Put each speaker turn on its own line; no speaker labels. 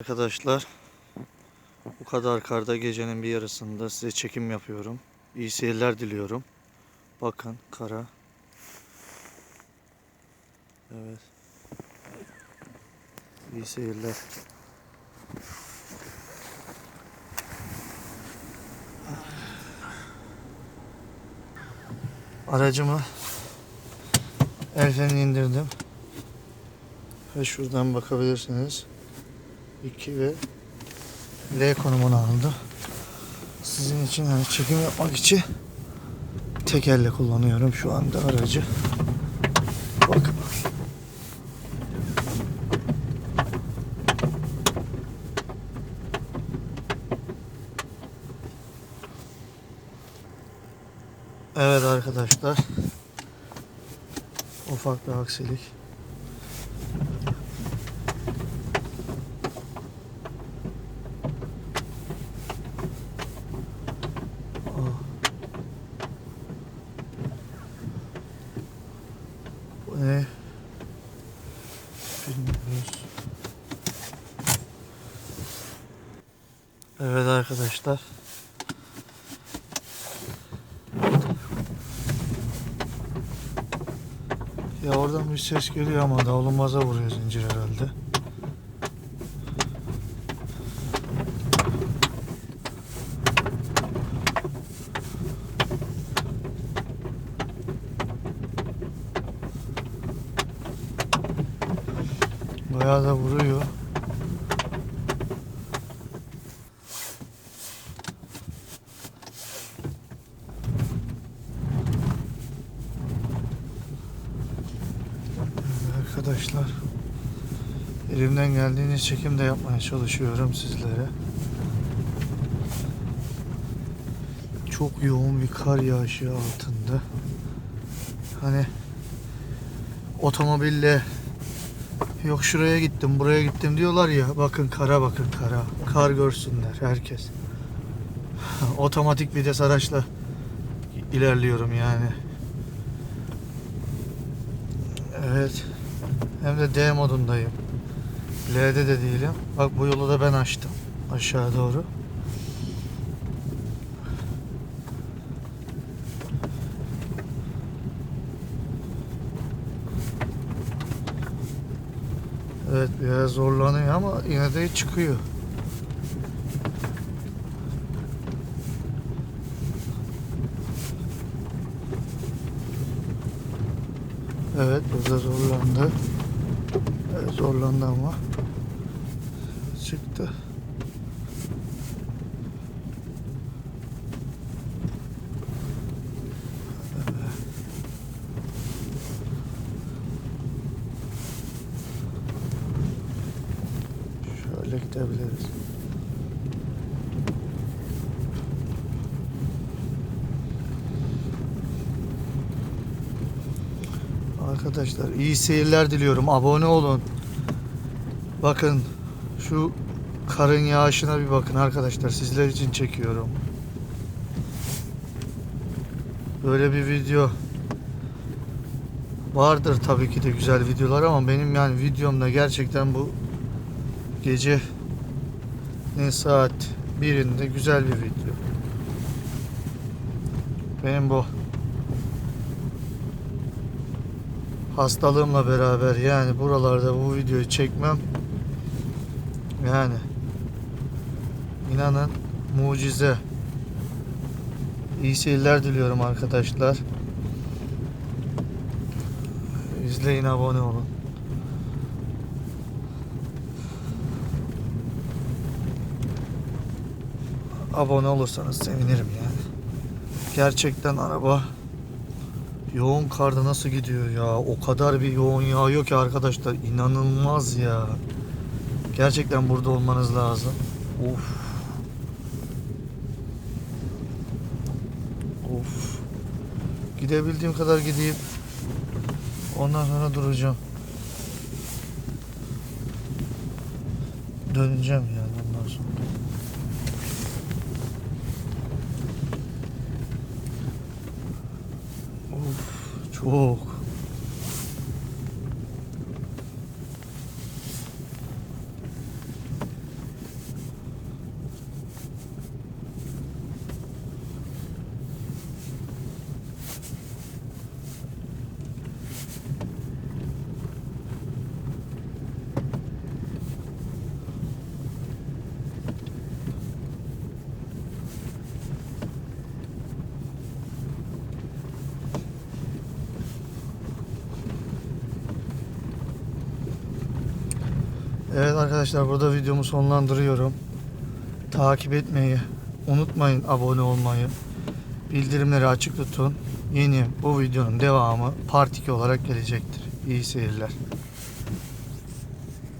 Arkadaşlar bu kadar karda gecenin bir yarısında size çekim yapıyorum. İyi seyirler diliyorum. Bakın kara. Evet. İyi seyirler. Aracımı el indirdim. Ve şuradan bakabilirsiniz. 2 ve L konumunu aldı. Sizin için yani çekim yapmak için tek elle kullanıyorum şu anda aracı. Bakın. Evet arkadaşlar. Ufak bir aksilik. Bu ne? Bilmiyoruz. Evet arkadaşlar. Ya oradan bir ses geliyor ama davlumaza vuruyor zincir herhalde. Bayağı da vuruyor. Arkadaşlar elimden geldiğince çekim de yapmaya çalışıyorum sizlere. Çok yoğun bir kar yağışı altında. Hani otomobille Yok şuraya gittim, buraya gittim diyorlar ya. Bakın kara bakın kara. Kar görsünler herkes. Otomatik vites araçla ilerliyorum yani. Evet. Hem de D modundayım. L'de de değilim. Bak bu yolu da ben açtım. Aşağı doğru. Evet biraz zorlanıyor ama yine de çıkıyor. Evet burada zorlandı. Evet, zorlandı ama çıktı. Şöyle gidebiliriz. Arkadaşlar iyi seyirler diliyorum. Abone olun. Bakın şu karın yağışına bir bakın arkadaşlar. Sizler için çekiyorum. Böyle bir video vardır tabii ki de güzel videolar ama benim yani videomda gerçekten bu gece ne saat birinde güzel bir video. Benim bu hastalığımla beraber yani buralarda bu videoyu çekmem yani inanın mucize. İyi seyirler diliyorum arkadaşlar. İzleyin abone olun. Abone olursanız sevinirim yani. Gerçekten araba yoğun karda nasıl gidiyor ya? O kadar bir yoğun yağıyor ki arkadaşlar inanılmaz ya. Gerçekten burada olmanız lazım. Of. Of. Gidebildiğim kadar gideyim. Ondan sonra duracağım. Döneceğim yani ondan sonra. Of Evet arkadaşlar burada videomu sonlandırıyorum. Takip etmeyi unutmayın abone olmayı. Bildirimleri açık tutun. Yeni bu videonun devamı part 2 olarak gelecektir. İyi seyirler.